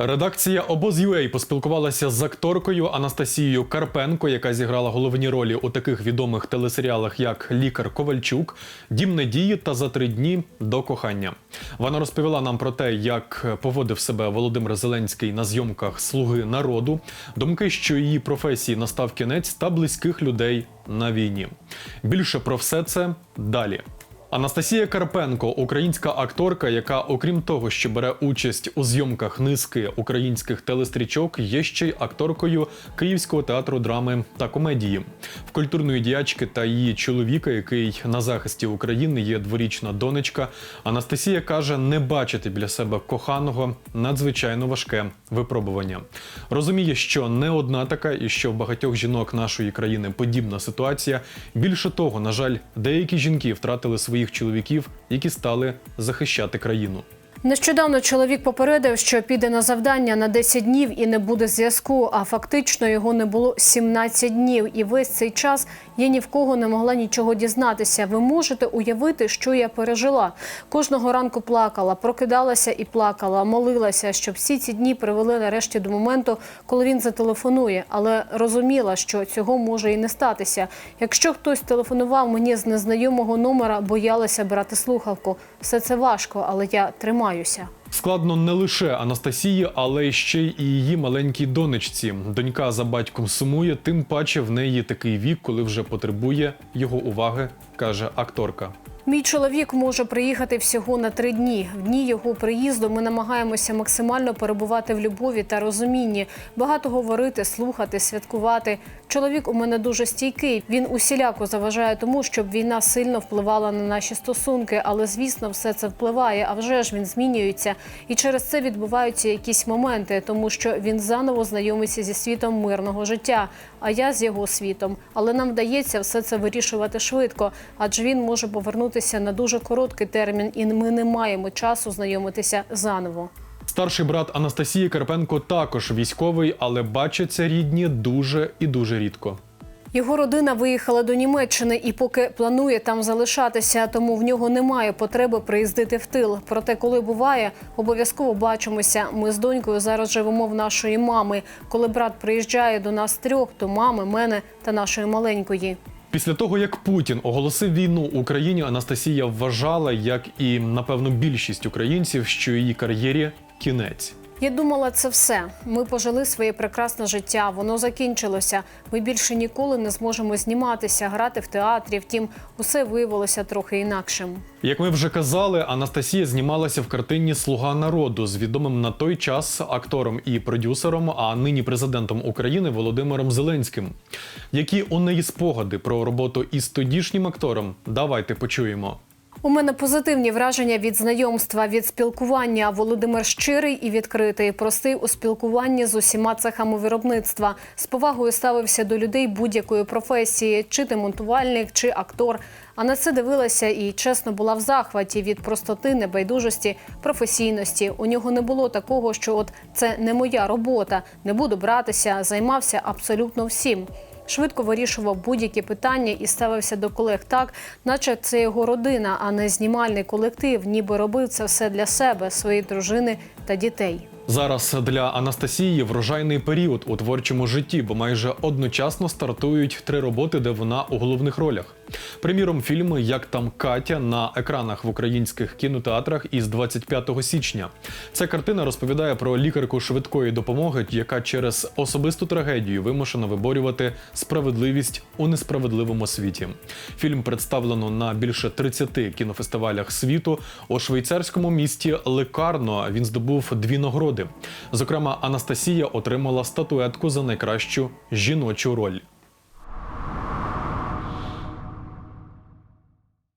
Редакція Обоз.UA поспілкувалася з акторкою Анастасією Карпенко, яка зіграла головні ролі у таких відомих телесеріалах, як Лікар Ковальчук, Дім надії та за три дні до кохання. Вона розповіла нам про те, як поводив себе Володимир Зеленський на зйомках Слуги народу, думки, що її професії настав кінець та близьких людей на війні. Більше про все це далі. Анастасія Карпенко, українська акторка, яка, окрім того, що бере участь у зйомках низки українських телестрічок, є ще й акторкою Київського театру драми та комедії. В культурної діячки та її чоловіка, який на захисті України є дворічна донечка. Анастасія каже, не бачити біля себе коханого надзвичайно важке випробування. Розуміє, що не одна така, і що в багатьох жінок нашої країни подібна ситуація. Більше того, на жаль, деякі жінки втратили своїх чоловіків, які стали захищати країну. Нещодавно чоловік попередив, що піде на завдання на 10 днів і не буде зв'язку. А фактично його не було 17 днів. І весь цей час я ні в кого не могла нічого дізнатися. Ви можете уявити, що я пережила. Кожного ранку плакала, прокидалася і плакала, молилася, щоб всі ці дні привели нарешті до моменту, коли він зателефонує. Але розуміла, що цього може і не статися. Якщо хтось телефонував мені з незнайомого номера, боялася брати слухавку. Все це важко, але я тримаюся. Складно не лише Анастасії, але ще й її маленькій донечці. Донька за батьком сумує, тим паче в неї такий вік, коли вже потребує його уваги, каже акторка. Мій чоловік може приїхати всього на три дні. В дні його приїзду ми намагаємося максимально перебувати в любові та розумінні, багато говорити, слухати, святкувати. Чоловік у мене дуже стійкий. Він усіляко заважає тому, щоб війна сильно впливала на наші стосунки. Але звісно, все це впливає. А вже ж він змінюється. І через це відбуваються якісь моменти, тому що він заново знайомиться зі світом мирного життя. А я з його світом. Але нам вдається все це вирішувати швидко, адже він може повернутися на дуже короткий термін, і ми не маємо часу знайомитися заново. Старший брат Анастасії Карпенко також військовий, але бачаться рідні дуже і дуже рідко. Його родина виїхала до Німеччини і поки планує там залишатися, тому в нього немає потреби приїздити в тил. Проте, коли буває, обов'язково бачимося. Ми з донькою зараз живемо в нашої мами. Коли брат приїжджає до нас трьох, то мами, мене та нашої маленької. Після того, як Путін оголосив війну Україні, Анастасія вважала, як і напевно більшість українців, що її кар'єрі кінець. Я думала, це все. Ми пожили своє прекрасне життя. Воно закінчилося. Ми більше ніколи не зможемо зніматися, грати в театрі. Втім, усе виявилося трохи інакшим. Як ми вже казали, Анастасія знімалася в картині Слуга народу з відомим на той час актором і продюсером, а нині президентом України Володимиром Зеленським. Які у неї спогади про роботу із тодішнім актором? Давайте почуємо. У мене позитивні враження від знайомства, від спілкування. Володимир щирий і відкритий, простий у спілкуванні з усіма цехами виробництва. З повагою ставився до людей будь-якої професії, чи ти монтувальник, чи актор. А на це дивилася і чесно була в захваті від простоти, небайдужості, професійності. У нього не було такого, що от це не моя робота, не буду братися, займався абсолютно всім. Швидко вирішував будь-які питання і ставився до колег так, наче це його родина, а не знімальний колектив, ніби робив це все для себе, своєї дружини та дітей. Зараз для Анастасії врожайний період у творчому житті, бо майже одночасно стартують три роботи, де вона у головних ролях. Приміром, фільми Як там Катя на екранах в українських кінотеатрах із 25 січня. Ця картина розповідає про лікарку швидкої допомоги, яка через особисту трагедію вимушена виборювати справедливість у несправедливому світі. Фільм представлено на більше 30 кінофестивалях світу. У швейцарському місті Лекарно він здобув дві Зокрема, Анастасія отримала статуетку за найкращу жіночу роль.